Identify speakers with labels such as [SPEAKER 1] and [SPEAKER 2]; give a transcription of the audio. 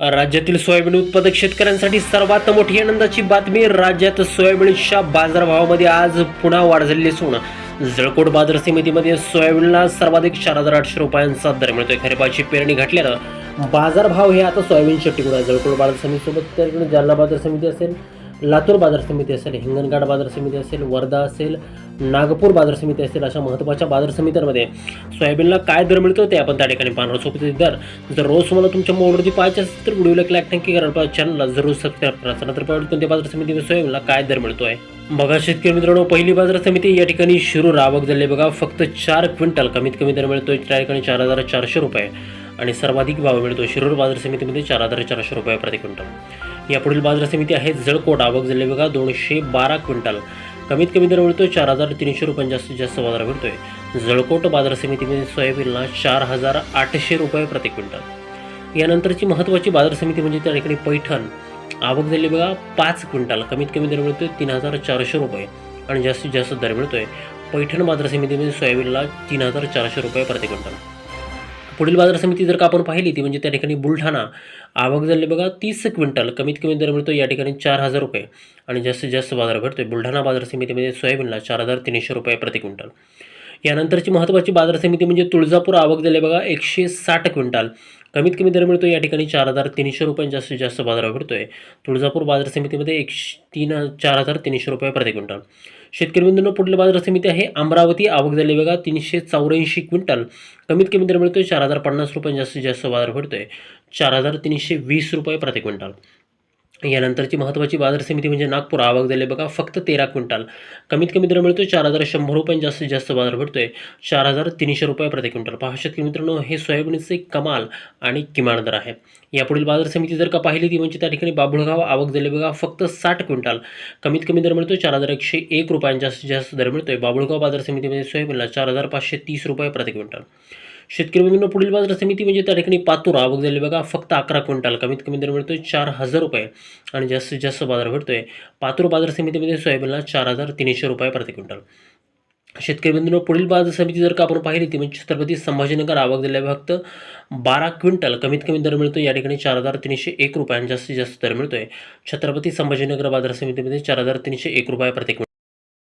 [SPEAKER 1] राज्यातील सोयाबीन उत्पादक शेतकऱ्यांसाठी सर्वात मोठी आनंदाची बातमी राज्यात सोयाबीनच्या बाजारभावामध्ये आज पुन्हा वाढ झालेली असून जळकोट बाजार समितीमध्ये सोयाबीनला सर्वाधिक चार हजार आठशे रुपयांचा दर मिळतोय. खरीपाची पेरणी घटल्यानं बाजारभाव हे आता सोयाबीनच्या टिकून आहे. जळकोट बाजार समितीसोबत तर जालना बाजार समिती असेल लातूर बाजार समिती असेल हिंगणघाट बाजार समिती असेल वर्धा असेल नागपूर बाजार समिती असेल अशा महत्त्वाच्या बाजार समित्यांमध्ये सोयाबीनला काय दर मिळतो ते आपण त्या ठिकाणी पाहणार सोबत दर जर रोज तुम्हाला तुमच्या मोबाईलवरती पाहायचे असेल तर व्हिडिओला एक लाईक नक्की करा. चॅनलला जरूर सबस्क्राईब करा. चला तर कोणत्या बाजार समितीमध्ये सोयाबीनला काय दर मिळतो आहे बघा शेतकरी मित्रांनो पहिली बाजार समिती या ठिकाणी शिरूर आवक झाली बघा फक्त चार क्विंटल कमीत कमी दर मिळतोय. त्या ठिकाणी चार हजार चारशे रुपये. आणि सर्वाधिक भाव मिळतो. शिरूर बाजार समितीमध्ये चार हजार चारशे रुपये प्रति क्विंटल. यापुढील बाजार समिती आहे जळकोट आवक झाली बघा दोनशे बारा क्विंटल. कमीत कमी दर मिळतोय चार हजार तीनशे रुपये जास्तीत जास्त बाजार मिळतोय. जळकोट बाजार समितीमध्ये सोयाबीनला चार हजार आठशे रुपये प्रति क्विंटल. यानंतरची महत्त्वाची बाजार समिती म्हणजे त्या ठिकाणी पैठण आवक झाली बघा पाच क्विंटल. कमीत कमी दर मिळतोय तीन हजार चारशे रुपये आणि जास्तीत जास्त दर मिळतोय. पैठण बाजार समितीमध्ये सोयाबीनला तीन हजार चारशे रुपये प्रति क्विंटल. पुढील बाजार समिती जर का आपण पाहिली ती म्हणजे त्या ठिकाणी बुलढाणा आवक झाली बघा तीस क्विंटल कमीत कमी दर मिळतो या ठिकाणी चार हजार रुपये. आणि जास्तीत जास्त बाजार भेटतोय बुलढाणा बाजार समितीमध्ये सोयाबीनला चार हजार तीनशे रुपये प्रति क्विंटल. यानंतरची महत्त्वाची बाजार समिती म्हणजे तुळजापूर आवक झाली बघा एकशे साठ क्विंटल. कमीत कमी दर मिळतो या ठिकाणी चार हजार तीनशे रुपये जास्तीत जास्त बाजार आहे तुळजापूर बाजार समितीमध्ये एकशे तीन चार हजार तीनशे रुपये प्रति क्विंटल. शेतकरी बंधूंनो पुढील बाजार समिती आहे अमरावती आवक झाली बघा तीनशे चौऱ्याऐंशी क्विंटल. कमीत कमी दर मिळतोय चार हजार पन्नास रुपये जास्तीत जास्त बाजार भेटतो आहे चार हजार तीनशे वीस रुपये प्रति क्विंटल. यानंतरची महत्त्वाची बाजार समिती म्हणजे नागपूर. आवक झाली बघा फक्त तेरा क्विंटल. कमीत कमी दर मिळतोय चार हजार शंभर रुपये जास्तीत जास्त बाजार भेटतोय चार हजार तीनशे रुपये प्रति क्विंटल. पहा शेतकरी मित्रांनो हे सोयाबीनचे कमाल आणि किमान दर आहे. यापुढील बाजार समिती जर का पाहिली ती म्हणजे त्या ठिकाणी बाबुळगाव आवक झाली बघा फक्त साठ क्विंटल. कमीत कमी दर मिळतोय चार हजार एकशे एक रुपयांचा जास्तीत जास्त दर मिळतोय. बाबुळगाव बाजार समितीमध्ये सोयाबीनला चार हजार पाचशे तीस रुपये प्रति क्विंटल. शेतकरी बंधूंना पुढील बाजार समिती म्हणजे त्या ठिकाणी पातूर आवक झाली बघा फक्त अकरा क्विंटल कमीत कमी दर मिळतोय चार हजार रुपये. आणि जास्तीत जास्त बाजार भेटतोय पातूर बाजार समितीमध्ये सोयाबीनला चार हजार तीनशे रुपये प्रति क्विंटल. शेतकरी बंधूंनो पुढील बाजार समिती जर का आपण पाहिली ती म्हणजे छत्रपती संभाजीनगर आवक दिल्या फक्त बारा क्विंटल कमीत कमी दर मिळतो या ठिकाणी चार हजार तीनशे एक रुपये आणि जास्तीत जास्त दर मिळतोय. छत्रपती संभाजीनगर बाजार समितीमध्ये चार हजार तीनशे एक रुपये प्रति क्विंटल.